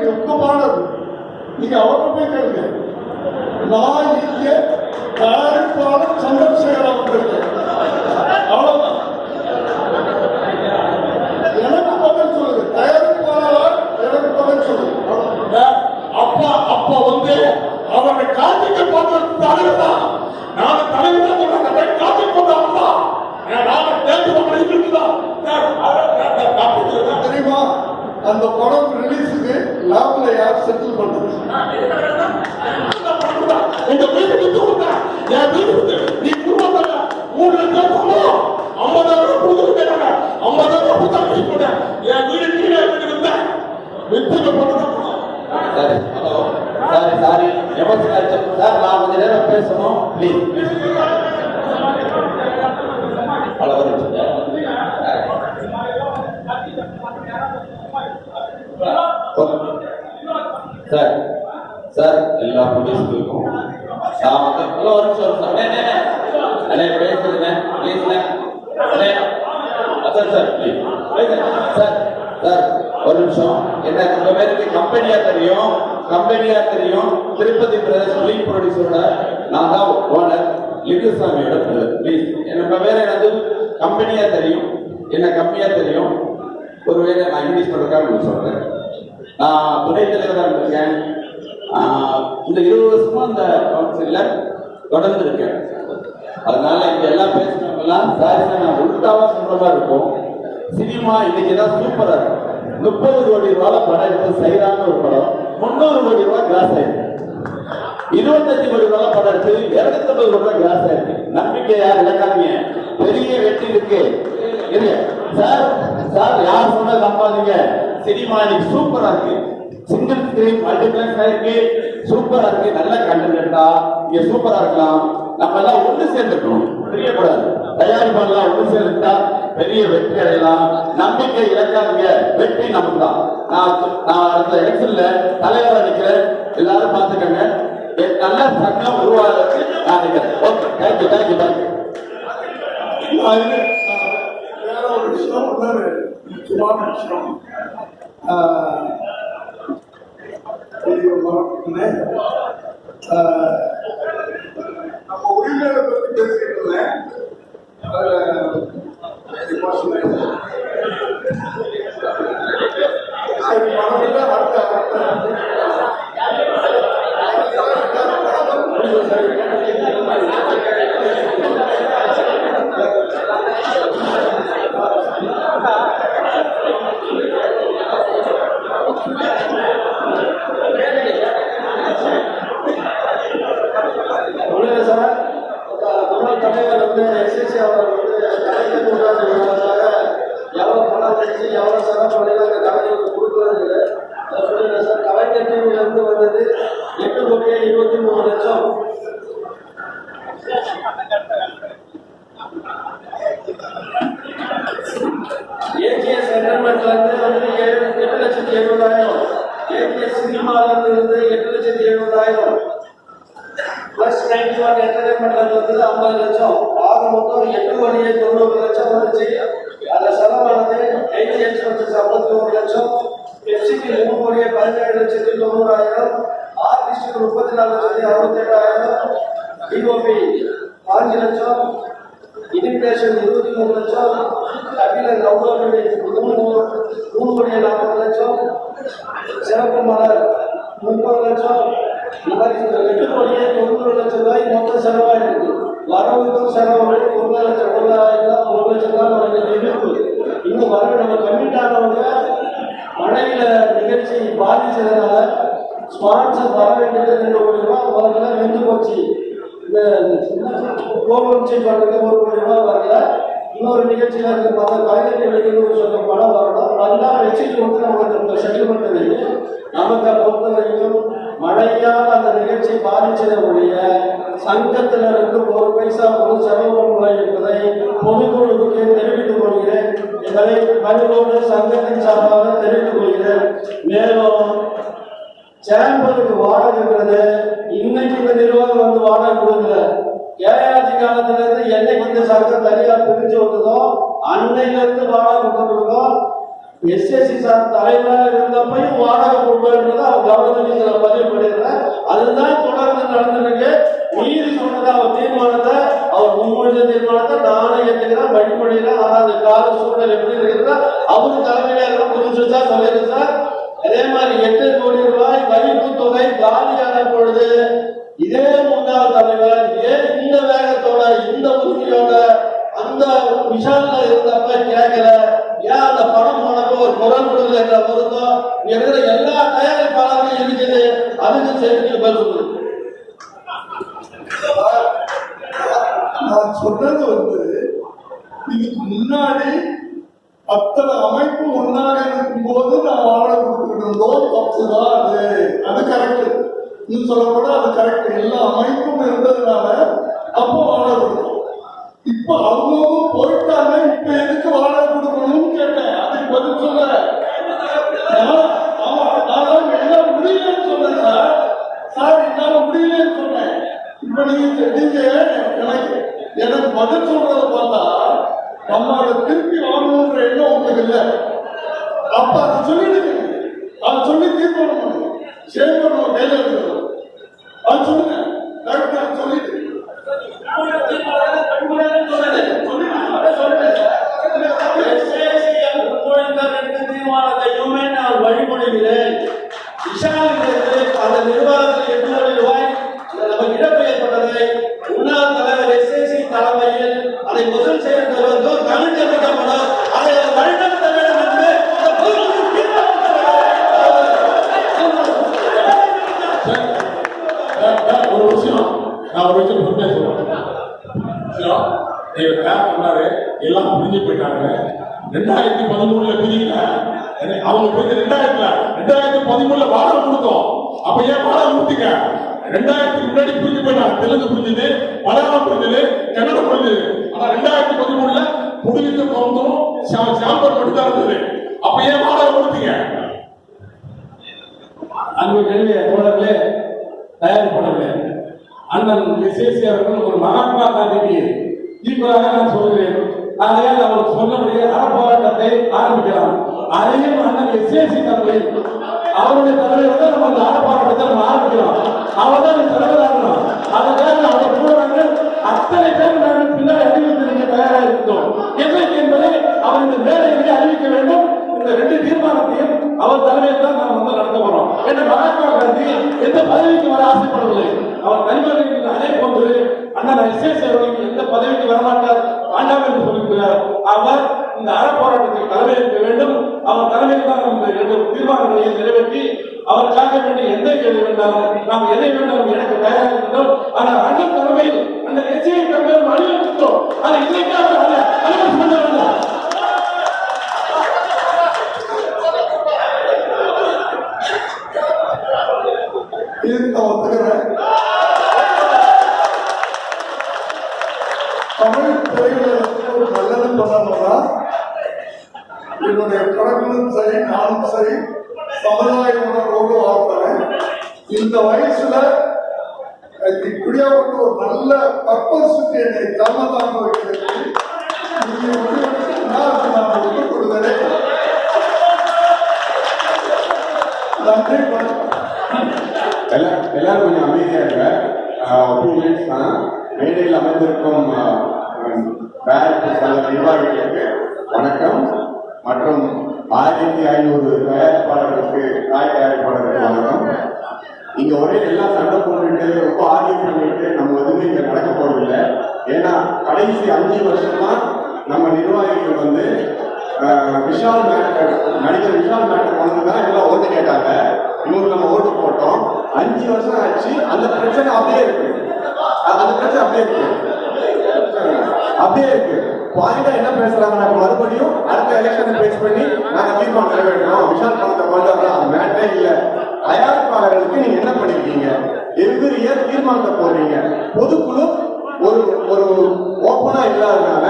நெருக்கமானது நீங்க அவர்கிட்ட போய் கேளுங்க. நான் இங்கே தயாரிப்பாளர் சந்திரசேகர் அவர்கள் அவ்வளவுதான் எனக்கு பதில் சொல்லுங்க தயாரிப்பாளர் எனக்கு பதில் சொல்லுங்க அவ்வளவுதான். அப்பா அப்பா வந்து அவரை காத்துக்கு போட்ட தலைவர் தான் நாங்க தலைவர் தான் சொல்றாங்க காத்துக்கு போட்ட அப்பா நாங்க தேர்ந்து மக்கள் இருக்குதான் தெரியுமா அந்த படம் ரிலீஸுக்கு லேப்ல யார் செட்டில் பண்றது உங்க வீடு வித்து கொடுத்தா என் வீடு வித்து நீ குடும்பத்துல மூணு லட்சம் சம்பளம் ஐம்பதாயிரம் கொடுத்துருக்காங்க ஐம்பதாயிரம் கொடுத்தா வீடு போட்டேன் என் வீடு கீழே வீடு வித்தேன் வித்து போட்டதான் சரி ஹலோ சாரி சாரி எமோஷனல் ஆச்சு சார் நான் கொஞ்ச நேரம் பேசணும் ப்ளீஸ் ப்ளீஸ் ஹலோ ஒரு நிமிஷம் சார் சார் எல்லா போலீஸ்களுக்கும் நான் வந்து ஹலோ ஒரு நிமிஷம் ஒரு நிமிஷம் அண்ணே, அண்ணே, அண்ணே. அண்ணே பேசுறேன் ப்ளீஸ்ண்ணே அண்ணே sir sir please sir sir ஒரு நிமிஷம். என்ன உங்க பேருக்கு கம்பெனியா தெரியும் கம்பெனியா தெரியும். திருப்பதி பிரதேஷ் லீக் ப்ரொடியூசரோட நான் தான் ஓனர் லிங்குசாமியோட ப்ளீஸ் நம்ம பேர் எனது கம்பெனியா தெரியும். என்ன கம்மியா தெரியும்? ஒருவேளை நான் இங்கிலீஷ் பண்ணுறதுக்காக உங்களுக்கு சொல்றேன். நான் துணைத் தலைவராக இருந்திருக்கேன். இந்த இருபது வருஷமா இந்த கவுன்சில்ல தொடர்ந்து இருக்கேன். அதனால இங்க எல்லாம் பேசினவங்கலாம் சாரி சார் நான் உள்டாவா சொல்ற மாதிரி இருக்கும். சினிமா இன்னைக்கு தான் சூப்பரா இருக்கு? முப்பது கோடி ரூபாய் படம் எடுத்து சைரான ஒரு படம். முன்னூறு கோடி ரூபாய் கிராஸ் ஆயிருக்கு. இருபத்தஞ்சு கோடி ரூபாய் படம் எடுத்து இருநூத்தம்பது கோடி ரூபாய் கிராஸ் ஆயிருக்கு. நம்பிக்கை யார் இழக்காதீங்க பெரிய வெற்றி இருக்கு. சார் சார் யார் சொன்னா நம்பாதீங்க. சினிமா இன்னைக்கு சூப்பரா இருக்கு. சிங்கிள் ஸ்கிரீன் மல்டிபிளெக்ஸ் இருக்கு சூப்பரா இருக்கு. நல்ல கண்டென்ட்டா இங்க சூப்பரா இருக்கலாம். நம்ம எல்லாம் ஒண்ணு சேர்ந்துக்கணும். தெரியக்கூடாது தயாரிப்பாளர்லாம் ஒண்ணு சேர்ந்துட்டா பெரிய வெற்றி அடையலாம். நம்பிக்கை இழக்காதீங்க. வெற்றி நமக்கு தான் நான் நான் அடுத்த எலெக்ஷன்ல தலைவரா நிற்கிறேன் எல்லாரும் பார்த்துக்கங்க. என் நல்ல சங்கம் உருவாகிறதுக்கு நான் நிக்கிறேன். ஓகே தேங்க்யூ தேங்க்யூ தேங்க்யூ வேற ஒரு விஷயம் இன்னொரு முக்கியமான விஷயம் நம்ம உரிமைகளை பற்றி பேசிட்டு இருந்தேன் சரி, மறுபடியும் அடுத்த அடுத்த ஒன்றும் கலைஞர் சார் வந்தது எட்டு கோடியே இருபத்தி மூணு லட்சம். ஏஜிஎஸ் என்டர்மெண்ட்லேருந்து வந்து ஏழு எட்டு லட்சத்தி எழுபதாயிரம். ஏஜிஎஸ் எட்டு லட்சத்தி எழுபதாயிரம். ப்ளஸ் நைன்டி ஒன் என்டர்டைன்மெண்ட் வந்து ஐம்பது லட்சம். ஆக மொத்தம் எட்டு கோடியே தொண்ணூறு லட்சம் வந்துச்சு. அதில் செலவானது எயிட்டி எக்ஸ்பென்சஸ் ஐம்பத்தி ஒரு லட்சம். பெப்சிக்கு மூணு கோடியே பதினேழு லட்சத்தி தொண்ணூறாயிரம் ஆர்டிஸ்டுக்கு முப்பத்தி நாலு லட்சத்தி அறுபத்தெட்டாயிரம் டிஓபி பாஞ்சு லட்சம் இமிகிரேஷன் இருபத்தி மூணு லட்சம் கபிலர் நவரோடு மூணு மூணு கோடியே நாற்பது லட்சம் சிறப்பு மலர் முப்பது லட்சம் இந்த மாதிரி பாதிச்சதுனால ஸ்பான்சர் வர வேண்டியது ரெண்டு கோடி ரூபாய் வரல வெந்து போச்சு. இந்த கோபம் சீஃப் பண்ணுறது ஒரு கோடி ரூபாய் வரல. இன்னொரு நிகழ்ச்சியில் இருக்க மற்ற கலைஞர்களுக்கு சொல்ல படம் வரணும். நல்லா வச்சுட்டு வந்து நமக்கு செட்டில் இருக்கு நமக்கு பொறுத்த வரைக்கும் மழையால் அந்த நிகழ்ச்சி பாதிச்சதை ஒழிய சங்கத்தில் இருந்து ஒரு பைசா ஒரு செலவு பண்ணல என்பதை பொதுக்குழுவுக்கு தெரிவித்துக் கொள்கிறேன். இதனை பணிவோடு சங்கத்தின் சார்பாக தெரிவித்துக் கொள்கிறேன். மேலும் சேம்பருக்கு வாடகைங்கிறது இன்னைக்கு இந்த நிர்வாகம் வந்து வாடகை கொடுக்கல. ஏஆர்ஜி காலத்திலிருந்து என்னைக்கு இந்த சங்கம் தனியாக பிரிஞ்சு வந்ததோ அன்னையிலிருந்து வாடகை கொடுத்துருக்கோம் எஸ்எஸ்சி சார் தலைவராக இருந்தப்பையும் வாடகை கொடுப்பேன்றதை அவர் கவர்னருக்கு நான் பதிவு பண்ணிடுறேன் அதுதான் தொடர்ந்து நடந்துருக்கு மீறி சொன்னதை அவர் தீர்மானத்தை அவர் முன்மொழிந்த தீர்மானத்தை நானும் ஏற்றுக்கிறேன் வழிமொழிகிறேன் ஆனால் அந்த கால சூழ்நிலை எப்படி இருக்கிறதா அவர் தலைமையாக புரிஞ்சு சார் சார். அதே மாதிரி எட்டு கோடி ரூபாய் வைப்பு தொகை காலியான பொழுது இதே முன்னாள் தலைவர் ஏன் இந்த வேகத்தோட இந்த உறுதியோட அந்த விஷால்ல குரல் கொடுக்கல என்ற வருத்தம் இங்க இருக்கிற எல்லா தயாரிப்பாளர்களும் இருக்குது அதுக்கு சேர்த்து பதில் சொல்லுங்க நான் சொன்னது வந்து இதுக்கு முன்னாடி அத்தனை அமைப்பு ஒன்னாக இருக்கும் போது நான் வாழ கொடுத்துட்டு இருந்தோம் தப்புதான் அது அது கரெக்ட் இன்னும் சொல்லப்போனா அது கரெக்ட் எல்லா அமைப்பும் இருந்ததுனால இப்ப நீங்க நீங்க எனக்கு எனக்கு பதில் சொல்றத பார்த்தா நம்ம அதை திருப்பி வாங்கணுன்ற எண்ணம் உங்களுக்கு இல்லை அப்ப அதை சொல்லிடுங்க. எல்லாம் போயிட்டாங்க. ரெண்டாயிரத்தி பதிமூணுல பிரியல. அவங்க போய் ரெண்டாயிரத்துல. ரெண்டாயிரத்தி பதிமூணுல வாடகை கொடுத்தோம். அப்ப ஏன் வாடகை கொடுத்தீங்க? ரெண்டாயிரத்துக்கு முன்னாடி புரிஞ்சு போயிட்டாங்க. தெலுங்கு புரிஞ்சது மலையாளம் புரிஞ்சது கன்னடம் புரிஞ்சது. ஆனா ரெண்டாயிரத்தி பதிமூணுல புதுவித்த கவுந்தரும் சாம்பர் மட்டும் தான் இருந்தது. அப்ப ஏன் வாடகை கொடுத்தீங்க? அன்பு கேள்வி தோழர்களே தயாரிப்பாளர்களே அண்ணன் விசேஷி அவர்கள் ஒரு மகாத்மா காந்திக்கு ஈக்குவலாக நான் சொல்கிறேன். ஆகையால் அவர் சொன்னபடியே ஆர்ப்பாட்டத்தை ஆரம்பிக்கலாம். அதையும் அண்ணன் விசேஷி தலைமையில் அவருடைய தலைமையில் தான் நம்ம அந்த ஆர்ப்பாட்டத்தை நம்ம ஆரம்பிக்கிறோம் அவர் தான் இந்த தலைவராகணும் அதற்காக அவர் தோழர்கள் அத்தனை பேர் நாங்கள் பின்னாடி அறிவித்திருக்க தயாராக இருந்தோம். என்னைக்கு என்பதை அவர் இந்த மேடையிலே அறிவிக்க வேண்டும். இந்த ரெண்டு தீர்மானத்தையும் அவர் தலைமையில் தான் நாம் வந்து நடத்த போறோம். என்று மகாத்மா காந்தி எந்த பதவிக்கு வர ஆசைப்படவில்லை. அவர் தனிமனிதர்கள் அதே போன்று அண்ணன் எஸ்எஸ் அவர்களுக்கு எந்த பதவிக்கு வரமாட்டார். சொல்லியிருக்கிறார் அவர் இந்த அறப்போராட்டத்தில் தலைமையேற்க வேண்டும். அவர் தலைமையில் தான் இந்த இரண்டு தீர்மானங்களையும் நிறைவேற்றி அவருக்காக வேண்டிய எந்த கேள்வி வேண்டாலும் நாம் எதை வேண்டாலும் எனக்கு தயாராக இருந்தோம் ஆனால் அண்ணன் தலைமையில் அந்த எஸ்ஐ தலைமையில் வலியுறுத்தோம் அது இன்னைக்காக அல்ல இதுக்கு நான் ஒத்துக்கிறேன் தமிழ் திரையுலகத்துக்கு ஒரு என்னுடைய கடவுளும் சரி நானும் சரி சமுதாய உணர்வோடு வாழ்றேன் இந்த வயசுல இப்படியாப்பட்ட ஒரு நல்ல பர்பஸ் என்னை வைக்கிறது நான் ஒப்புக் கொள்கிறேன் நன்றி வணக்கம். எல்லாரும் கொஞ்சம் அமைதியா இருங்க. டூ மினிட்ஸ் தான் மேடையில் அமைந்திருக்கும் பேரண்ட் சங்க நிர்வாகிகளுக்கு வணக்கம். மற்றும் ஆயிரத்தி ஐநூறு தயாரிப்பாளர்களுக்கு தாய் தயாரிப்பாளர்களுக்கு வணக்கம். இங்க ஒரே எல்லாம் சண்டை போட்டுட்டு ரொம்ப ஆர்கியூ பண்ணிட்டு நம்ம எதுவுமே இங்க நடக்க போறதில்லை. ஏன்னா கடைசி அஞ்சு வருஷமா நம்ம நிர்வாகிகள் வந்து விஷால் மேட்டர் நடிகர் விஷால் மேட்டர் வந்து தான் எல்லாம் ஓட்டு கேட்டாங்க. இவங்களுக்கு நம்ம ஓட்டு போட்டோம். அஞ்சு வருஷம் ஆச்சு. அந்த பிரச்சனை அப்படியே இருக்கு. அந்த பிரச்சனை அப்படியே இருக்கு. அப்படியே இருக்கு பாயிண்டா என்ன பேசுறாங்கன்னா மறுபடியும் அடுத்த எலெக்ஷன் பேஸ் பண்ணி நாங்க தீர்மானம் நிறைவேற்றோம் விஷால் பணத்தை கொண்டு வரலாம் மேட்டே இல்ல தயாரிப்பாளர்களுக்கு நீங்க என்ன பண்ணிருக்கீங்க எவ்ரி இயர் தீர்மானத்தை போடுறீங்க பொதுக்குழு ஒரு ஒரு ஓப்பனா இல்லாதனால